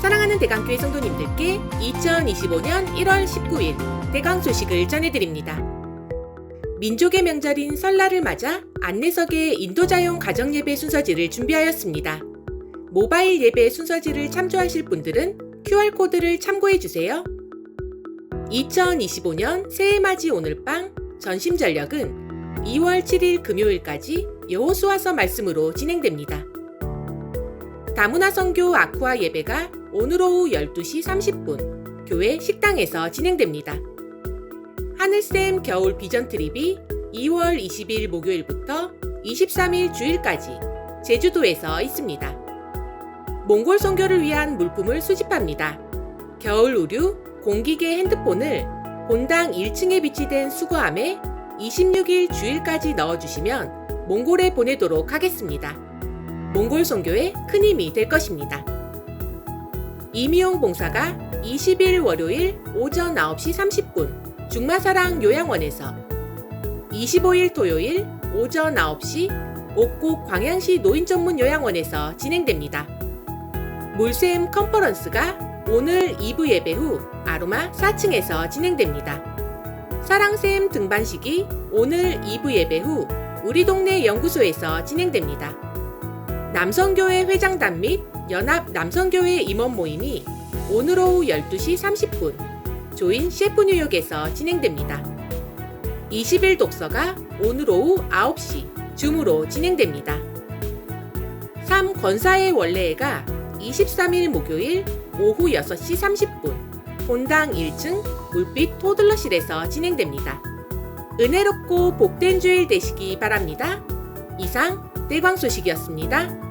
사랑하는 대강교회 성도님들께 2025년 1월 19일 대강 소식을 전해드립니다. 민족의 명절인 설날을 맞아 안내석의 인도자용 가정예배 순서지를 준비하였습니다. 모바일 예배 순서지를 참조하실 분들은 QR코드를 참고해주세요. 2025년 새해맞이 오늘빵 전심 전력은 2월 7일 금요일까지 여호수아서 말씀으로 진행됩니다. 다문화 선교 아쿠아 예배가 오늘 오후 12시 30분 교회 식당에서 진행됩니다. 하늘쌤 겨울 비전 트립이 2월 20일 목요일부터 23일 주일까지 제주도에서 있습니다. 몽골 선교를 위한 물품을 수집합니다. 겨울 의류, 공기계 핸드폰을 본당 1층에 비치된 수거함에 26일 주일까지 넣어주시면 몽골에 보내도록 하겠습니다. 몽골 선교에 큰 힘이 될 것입니다. 이미용 봉사가 20일 월요일 오전 9시 30분 중마사랑 요양원에서 25일 토요일 오전 9시 옥곡 광양시 노인 전문 요양원에서 진행됩니다. 물샘 컨퍼런스가 오늘 2부 예배 후 아로마 4층에서 진행됩니다. 사랑샘 등반식이 오늘 2부 예배 후 우리 동네 연구소에서 진행됩니다. 남성교회 회장단 및 연합 남성교회 임원 모임이 오늘 오후 12시 30분 조인 셰프 뉴욕에서 진행됩니다. 20일 독서가 오늘 오후 9시 줌으로 진행됩니다. 3. 권사의 원래가 23일 목요일 오후 6시 30분 본당 1층 물빛 토들러실에서 진행됩니다. 은혜롭고 복된 주일 되시기 바랍니다. 이상 대광 소식이었습니다.